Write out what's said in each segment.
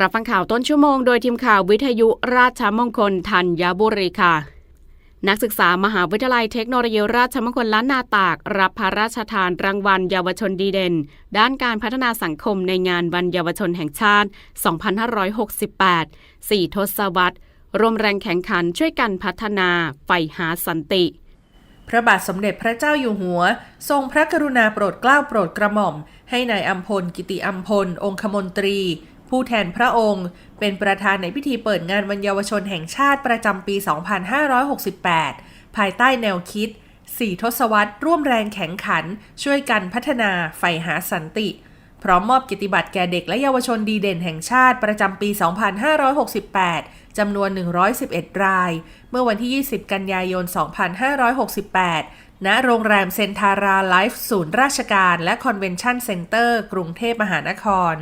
รับฟังข่าวต้นชั่วโมงโดยทีมข่าววิทยุราชมงคลธัญบุรีค่ะ นักศึกษามหาวิทยาลัยเทคโนโลยีราชมงคลล้านนาตาก รับพระราชทานรางวัลเยาวชนดีเด่น ด้านการพัฒนาสังคมในงานวันเยาวชนแห่งชาติ 2568 4 ทศวรรษร่วมแรงแข่งขันช่วยกันพัฒนาไฟหาสันติพระบาทสมเด็จพระเจ้าอยู่หัว ทรงพระกรุณาโปรดเกล้าโปรดกระหม่อม ให้ในายอัมพล กิติอัมพล องคมนตรี ผู้แทนพระองค์ เป็นประธานในพิธีเปิดงานวันเยาวชนแห่งชาติประจำปี 2568 ภายใต้แนวคิด 4 ทศวรรษร่วมแรงแข่งขัน ช่วยกันพัฒนาใฝ่หาสันติ พร้อมมอบกิตติบัตรแก่เด็กและเยาวชนดีเด่นแห่งชาติประจำปี 2568 จำนวน 111 ราย เมื่อวันที่ 20 กันยายน 2568ณโรงแรมเซนทาราไลฟ์ศูนย์ราชการและคอนเวนชั่นเซ็นเตอร์ กรุงเทพมหานคร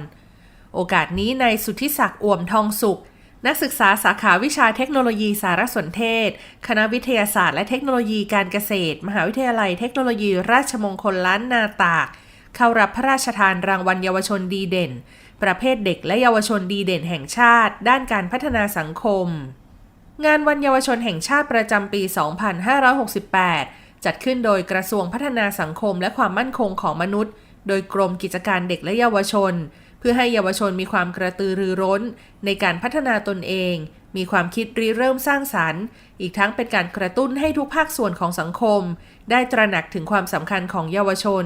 โอกาสนี้ในายสุทธิศักดิ์อ่วมทองสุข นักศึกษาสาขาวิชาเทคโนโลยีสารสนเทศ คณะวิทยาศาสตร์และเทคโนโลยีการเกษตร มหาวิทยาลัยเทคโนโลยีราชมงคลล้านนาตาก เข้ารับพระราชทานรางวัลเยาวชนดีเด่น ประเภทเด็กและเยาวชนดีเด่นแห่งชาติ ด้านการพัฒนาสังคม งานวันเยาวชนแห่งชาติประจำปี 2568 จัดขึ้นโดยกระทรวงพัฒนาสังคมและความมั่นคงของมนุษย์โดยกรมกิจการเด็กและเยาวชน พื่อให้เยาวชนมีความกระตือรือร้น ในการพัฒนาตนเอง มีความคิดริเริ่มสร้างสรรค์ อีกทั้งเป็นการกระตุ้นให้ทุกภาคส่วนของสังคม ได้ตระหนักถึงความสำคัญของเยาวชน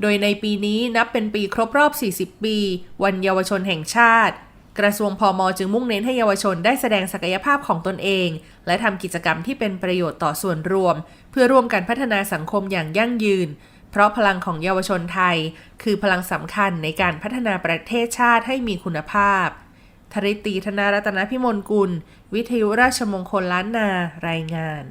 โดยในปีนี้นับเป็นปีครบรอบ 40 ปี วันเยาวชนแห่งชาติ กระทรวงพอมจึงมุ่งเน้นให้เยาวชนได้แสดงศักยภาพของตนเอง และทำกิจกรรมที่เป็นประโยชน์ต่อส่วนรวม เพื่อร่วมกันพัฒนาสังคมอย่างยั่งยืน เพราะพลังของเยาวชนไทย คือพลังสำคัญในการพัฒนาประเทศชาติให้มีคุณภาพธริตีธนารัตนพิมลกุล วิทยุราชมงคลล้านนารายงาน